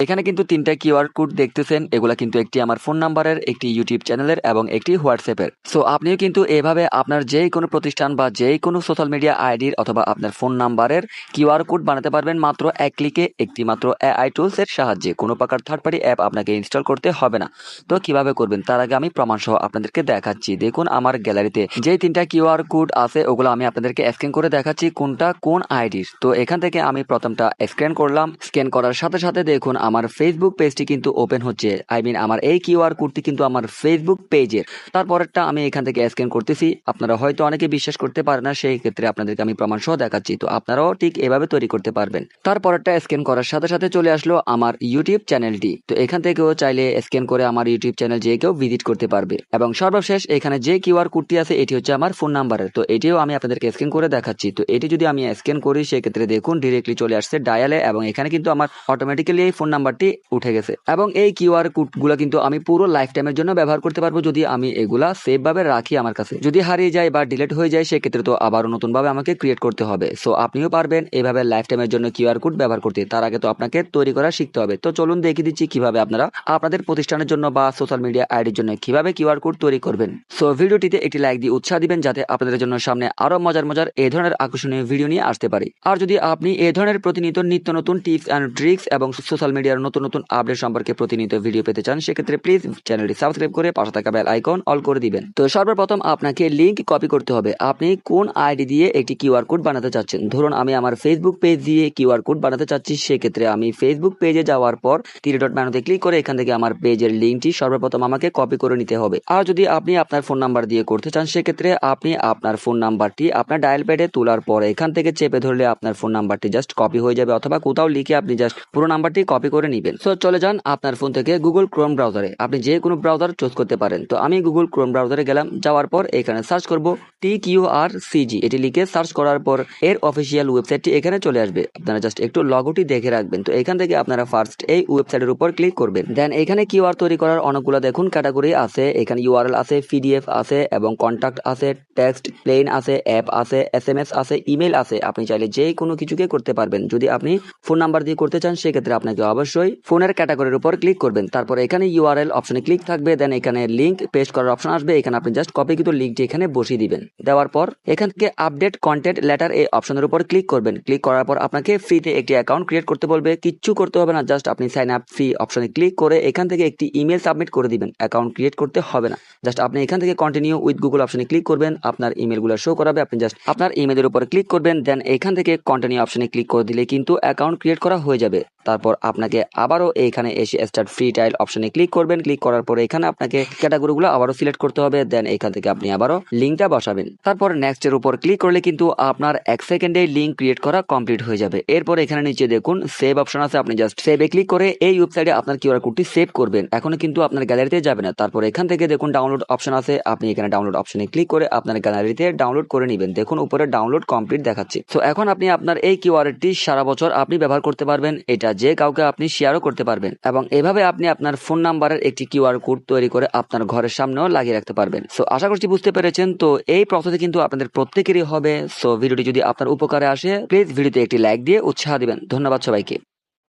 এখানে কিন্তু তিনটা কিউআর কোড দেখতেছেন, এগুলা কিন্তু একটি আমার ফোন নাম্বারের, একটি ইউটিউব চ্যানেলের এবং একটি হোয়াটসঅ্যাপের। সো আপনিও কিন্তু এভাবে আপনার যে কোনো প্রতিষ্ঠান বা যে কোনো সোশ্যাল মিডিয়া আইডির অথবা আপনার ফোন নাম্বারের কিউআর কোড বানাতে পারবেন মাত্র এক ক্লিকে একটি মাত্র এআই টুলস এর সাহায্যে। কোনো প্রকার থার্ড পার্টি অ্যাপ আপনাকে ইনস্টল করতে হবে না। তো, কীভাবে করবেন? তার আগে আমি প্রমাণ সহ আপনাদেরকে দেখাচ্ছি। দেখুন, আমার গ্যালারিতে যে তিনটা কিউআর কোড আছে, ওগুলো আমি আপনাদেরকে স্ক্যান করে দেখাচ্ছি কোনটা কোন আইডির। তো, এখান থেকে আমি প্রথমটা স্ক্যান করলাম। স্ক্যান করার সাথে সাথে দেখুন আমার ফেসবুক পেজটি কিন্তু ওপেন হচ্ছে। আই মিন আমার এই কিউআর কোডটি কিন্তু আমার ফেসবুক পেজের তারপরেরটা আমি এখান থেকে স্ক্যান করতেছি। আপনারা হয়তো অনেকে বিশ্বাস করতে পারে না, সেই ক্ষেত্রে আপনাদেরকে আমি প্রমাণ সহ দেখাচ্ছি। তো আপনারাও ঠিক এভাবে তৈরি করতে পারবেন। তারপরেরটা স্ক্যান করার সাথে সাথে চলে আসলো আমার ইউটিউব চ্যানেলটি তো এখান থেকেও চাইলে স্ক্যান করে আমার ইউটিউব চ্যানেল যে কেউ ভিজিট করতে পারবে। এবং সর্বশেষ এখানে যে কিউআর কোডটি আছে, এটি হচ্ছে আমার ফোন নাম্বারের তো এটিও আমি আপনাদেরকে স্ক্যান করে দেখাচ্ছি। তো এটি যদি আমি স্ক্যান করি, সেক্ষেত্রে দেখুন ডিরেক্টলি চলে আসছে ডায়ালে এবং এখানে কিন্তু আমার অটোমেটিক্যালি এই ফোন নাম্বারটি উঠে গেছে। এবং এই কিউআর কোডগুলো কিন্তু আমি পুরো লাইফ টাইমের জন্য ব্যবহার করতে পারব যদি আমি এগুলা সেভ ভাবে রাখি আমার কাছে। যদি হারিয়ে যায় বা ডিলিট হয়ে যায়, সেক্ষেত্রে তো আবারও নতুন ভাবে আমাকে ক্রিয়েট করতে হবে। সো আপনিও পারবেন এভাবে লাইফ টাইমের জন্য কিউআর কোড ব্যবহার করতে। তার আগে তো আপনাকে তৈরি করা শিখতে হবে। তো চলুন দেখিয়ে দিচ্ছি কীভাবে আপনারা আপনাদের প্রতিষ্ঠানের জন্য বা সোশ্যাল মিডিয়া আইডির জন্য কীভাবে কিউআর কোড তৈরি করবেন। সো ভিডিওটিতে একটি লাইক দিয়ে উৎসাহ দিবেন যাতে আপনাদের জন্য সামনে আরও মজার মজার এই ধরনের আকর্ষণীয় ভিডিও নিয়ে আসতে পারি। আর যদি আপনি এই ধরনের প্রতিনিয়ত নিত্য নতুন টিপস অ্যান্ড ট্রিক্স এবং সোশ্যাল মিডিয়ার নতুন নতুন আপডেট সম্পর্কে প্রতিনিয়ত ভিডিও পেতে চান, সেক্ষেত্রে প্লিজ চ্যানেলটি সাবস্ক্রাইব করে পাশে থাকা বেল আইকন অল করে দিবেন। তো সর্বপ্রথম আপনাকে লিঙ্ক কপি করতে হবে। আপনি কোন আইডি দিয়ে একটি কিউআর কোড বানাতে চাচ্ছেন? ধরুন আমি আমার ফেসবুক পেজ দিয়ে কিউআর কোড বানাতে চাচ্ছি, সেক্ষেত্রে আমি ফেসবুক পেজে যাওয়ার পর তিরি ডট মেনুতে ক্লিক করে এখান থেকে আমার পেজের লিঙ্কটি সর্বপ্রথম আমাকে কপি করে নিতে হবে। আর যদি আপনি আপনার ফোন নাম্বার দিয়ে করতে চান, সেক্ষেত্রে আপনি আপনার ফোন নাম্বারটি আপনার ডায়াল প্যাডে তোলার পর এখান থেকে চেপে ধরলে আপনার ফোন নাম্বারটি জাস্ট কপি হয়ে যাবে, অথবা কোথাও লিখে আপনি জাস্ট পুরো নাম্বারটি কপি করে নেবেন। সো চলে যান আপনার ফোন থেকে গুগল ক্রোম ব্রাউজারে আপনি যে কোনো ব্রাউজার চুজ করতে পারেন। তো আমি গুগল ক্রোম ব্রাউজারে গেলাম, যাওয়ার পর এখানে সার্চ করব। টি কিউ আর সিজি এটি লিখে সার্চ করার পর এর অফিসিয়াল ওয়েবসাইটটি এখানে চলে আসবে। আপনারা জাস্ট একটু লগোটি দেখে রাখবেন। তো এখান থেকে আপনারা ফার্স্ট এই ওয়েবসাইটের উপর ক্লিক করবেন। দেন এখানে কিউআর তৈরি করার অনেকগুলো দেখুন ক্যাটাগরি আছে। এখানে ইউআরএল আছে পিডিএফ আছে এবং কন্ট্যাক্ট আছে টেক্সট প্লেন আছে অ্যাপ আছে এস এম এস আছে ইমেল আছে। আপনি চাইলে যে কোনো কিছুকে করতে পারবেন। যদি আপনি ফোন নাম্বার দিয়ে করতে চান, সেক্ষেত্রে আপনাকে অবশ্যই ফোনের ক্যাটাগরির উপর ক্লিক করবেন। তারপর এখানে ইউআরএল অপশনে ক্লিক থাকবে। দেন এখানে লিঙ্ক পেস্ট করার অপশন আসবে। এখানে আপনি জাস্ট কপি কিন্তু লিঙ্কটি এখানে বসিয়ে দিবেন। দেওয়ার পর এখান থেকে আপডেট কন্টেন্ট লেটার এই অপশনের উপর ক্লিক করবেন। ক্লিক করার পর আপনাকে ফ্রিতে একটি অ্যাকাউন্ট ক্রিয়েট করতে বলবে। কিচ্ছু করতে হবে না জাস্ট আপনি সাইন আপ ফ্রি অপশনে ক্লিক করে এখান থেকে একটি ইমেল সাবমিট করে দিবেন। অ্যাকাউন্ট ক্রিয়েট করতে হবে না। জাস্ট আপনি এখান থেকে কন্টিনিউ উইথ গুগল অপশনে ক্লিক করবেন। আপনার ইমেলগুলো শো করাবে। আপনি জাস্ট আপনার ইমেলের উপর ক্লিক করবেন। দেন এখান থেকে কন্টিনিউ অপশনে ক্লিক করে দিলে কিন্তু অ্যাকাউন্ট ক্রিয়েট করা হয়ে যাবে। তারপর আপনাকে আবারও এখানে এসে স্টার্ট ফ্রি টাইল অপশনে ক্লিক করবেন। ক্লিক করার পরে এখানে আপনাকে ক্যাটাগরিগুলো আবারও সিলেক্ট করতে হবে। দেন এখান থেকে আপনি আবারও লিঙ্কটা বসাবেন। তারপর নেক্সট এর উপর ক্লিক করলে কিন্তু আপনার এক সেকেন্ডে লিঙ্ক ক্রিয়েট করা কমপ্লিট হয়ে যাবে। এরপর এখানে নিচে দেখুন সেভ অপশন আছে। আপনি জাস্ট সেভে ক্লিক করে এই ওয়েবসাইটে আপনার কিউআর কোডটি সেভ করবেন। এখনও কিন্তু আপনার গ্যালারিতে যাবে না। তারপর এখান থেকে দেখুন ডাউনলোড অপশন আছে। আপনি এখানে ডাউনলোড অপশনে ক্লিক করে আপনার গ্যালারিতে ডাউনলোড করে নেবেন। দেখুন উপরে ডাউনলোড কমপ্লিট দেখাচ্ছে। তো এখন আপনি আপনার এই কিউআরটি সারা বছর আপনি ব্যবহার করতে পারবেন। এটা যে কাউকে আপনি শেয়ারও করতে পারবেন এবং এভাবে আপনি আপনার ফোন নাম্বারের একটি কিউআর কোড তৈরি করে আপনার ঘরের সামনেও লাগিয়ে রাখতে পারবেন। সো আশা করছি বুঝতে পেরেছেন। তো এই প্রসেসে কিন্তু আপনাদের প্রত্যেকেরই হবে। সো ভিডিওটি যদি আপনার উপকারে আসে প্লিজ ভিডিওতে একটি লাইক দিয়ে উৎসাহ দিবেন। ধন্যবাদ সবাইকে।